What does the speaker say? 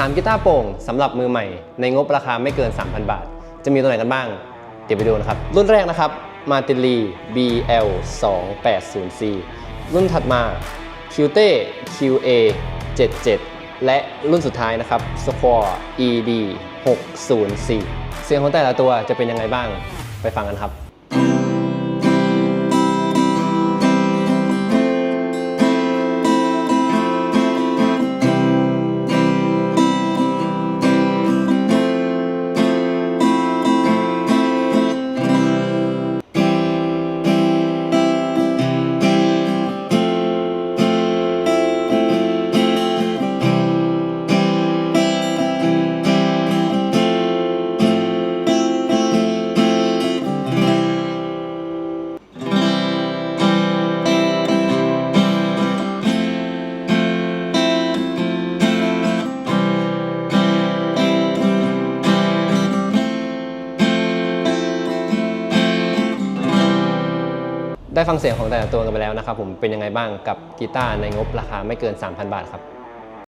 3 กีตาร์โปร่งสำหรับมือใหม่ ในงบราคาไม่เกิน 3,000 บาท จะมีตัวไหนกันบ้าง เดี๋ยวไปดูนะครับ รุ่นแรกนะครับมาติลี BL 2 8 0 C รุ่นถัดมา q t e QA 77 และรุ่นสุดท้ายนะครับ Square ED 604 เสียงของแต่ละตัวจะเป็นยังไงบ้างไปฟังกันครับ ได้ฟังเสียงของแต่ละตัวกันไปแล้วนะครับผมเป็นยังไงบ้างกับกีตาร์ในงบราคาไม่เกิน 3,000 บาทครับ